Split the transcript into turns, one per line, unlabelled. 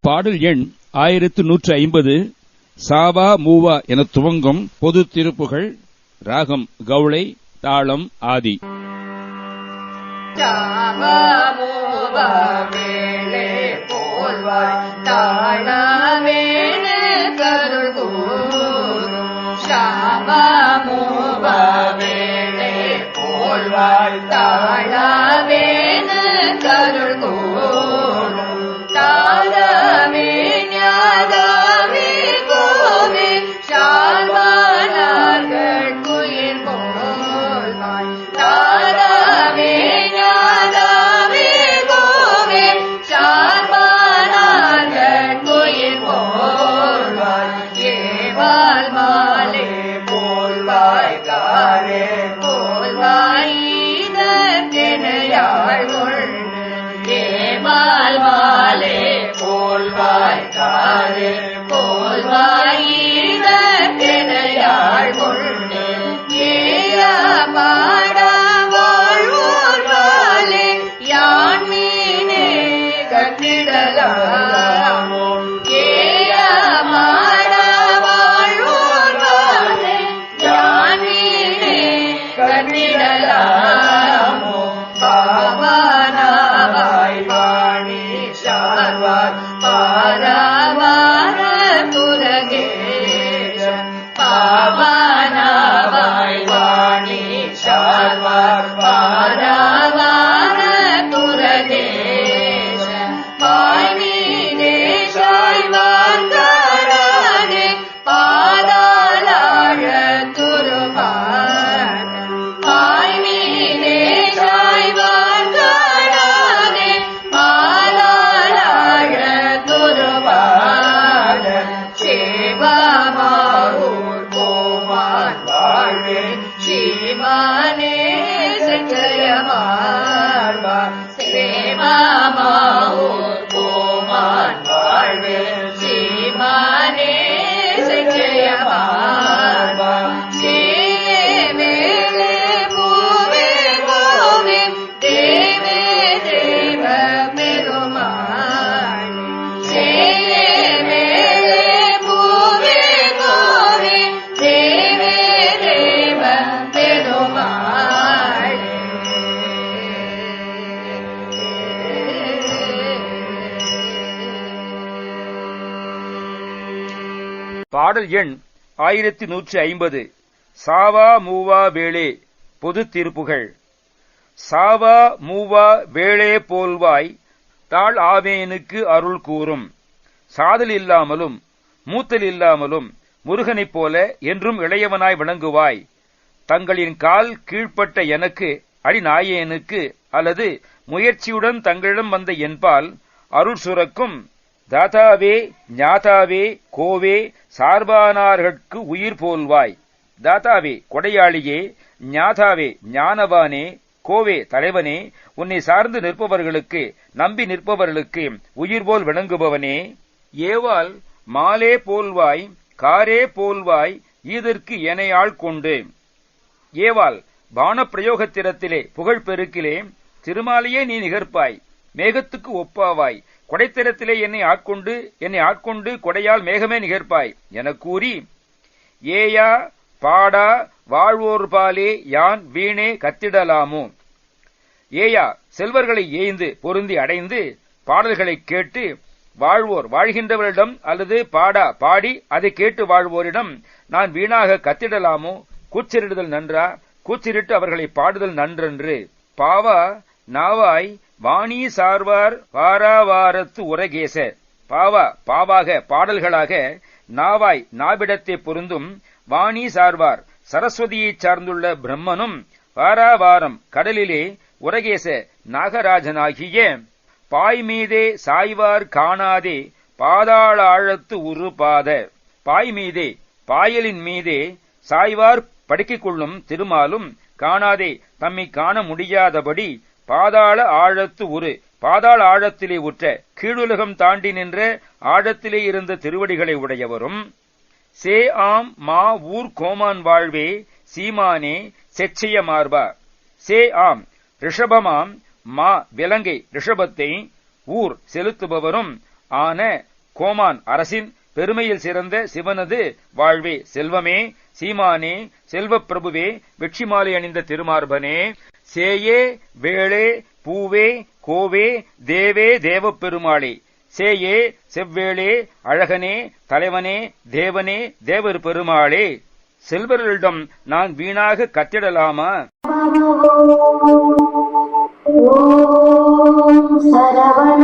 பாடல் எண் ஆயிரத்து நூற்று ஐம்பது. சாவா மூவா என துவங்கும் பொது திருப்புகள் ராகம் கவுளை தாளம் ஆதி.
வேளே கூறும் சாபமூவ வேளே போல்வாய் தாழவேணு கருள் கூறும். போல்வாய் காரே போல்வாய் இதற்கெனையாள் கொண்டு ஏய பாடா வாழ்வோர் வாலே யான் மீனே கட்டிடலாமோ
பாடல் எண் ஆயிரத்தி நூற்றி ஐம்பது. சாவா மூவா வேளே பொது தீர்ப்புகள். சாவா மூவா வேளே போல்வாய் தாழ் ஆவேனுக்கு அருள் கூறும். சாதல் இல்லாமலும் மூத்தல் இல்லாமலும் முருகனைப் போல என்றும் இளையவனாய் விளங்குவாய். தங்களின் கால் கீழ்ப்பட்ட எனக்கு அடி நாயேனுக்கு அல்லது முயற்சியுடன் தங்களிடம் வந்த என்பால் அருள் சுரக்கும் தாதாவே ஞாதாவே கோவே சார்பானார்கட்கு உயிர் போல்வாய். தாதாவே கொடையாளியே ஞாதாவே ஞானவானே கோவே தலைவனே உன்னை சார்ந்து நிற்பவர்களுக்கு நம்பி நிற்பவர்களுக்கு உயிர் போல் விளங்குபவனே. ஏவால் மாலே போல்வாய் காரே போல்வாய் ஈதற்கு எனையாள் கொண்டு. ஏவால் பானப்பிரயோகத்திரத்திலே புகழ் பெருக்கிலே திருமாலையே நீ நிகர்ப்பாய் மேகத்துக்கு ஒப்பாவாய் கொடைத்தரத்திலே என்னை ஆட்கொண்டு என்னை ஆட்கொண்டு கொடையால் மேகமே நிகர்ப்பாய் எனக் கூறி ஏயா பாடா வாழ்வோர் பாலே யான் வீணே கத்திடலாமோ? ஏயா செல்வர்களை ஏய்ந்து பொருந்தி அடைந்து பாடல்களைக் கேட்டு வாழ்வோர் வாழ்கின்றவரிடம் அல்லது பாடா பாடி அதை கேட்டு வாழ்வோரிடம் நான் வீணாக கத்திடலாமோ? கூச்சரிடுதல் நன்றா? கூச்சரிட்டு அவர்களை பாடுதல் நன்றன்று. பாவா நாவாய் வாணி சார்வார் வாராவாரத்து உரகேச. பாவா பாவாக பாடல்களாக நாவாய் நாவிடத்தை பொருந்தும் வாணி சார்வார். சரஸ்வதியைச் சார்ந்துள்ள பிரம்மனும் வாராவாரம் கடலிலே உரகேச நாகராஜனாகிய பாய் மீதே சாய்வார் காணாதே பாதாள ஆழத்து உரு பாத பாய் மீதே பாயலின் மீதே சாய்வார் படுக்கிக் கொள்ளும் திருமாலும் காணாதே தம்மை காண முடியாதபடி பாதாள ஆழத்து உரு பாதாள ஆழத்திலே உற்ற கீழுலகம் தாண்டி நின்ற ஆழத்திலே இருந்த திருவடிகளை உடையவரும். சே ஆம் மா ஊர் கோமான் வாழ்வே சீமானே செச்சைய மார்பா. சே ஆம் ரிஷபமாம் மா விலங்கை ரிஷபத்தை ஊர் செலுத்துபவரும் ஆன கோமான் அரசின் பெருமையில் சிறந்த சிவனது வாழ்வே. செல்வமே சீமானே செல்வப் பிரபுவே வெற்றி மாலை அணிந்த திருமார்பனே. சேயே வேளே பூவே கோவே தேவே தேவப்பெருமாளே சேயே செவ்வேளே அழகனே தலைவனே தேவனே தேவர் பெருமாளே. செல்வர்களிடம் நான் வீணாக கத்திடலாமா?
சரவண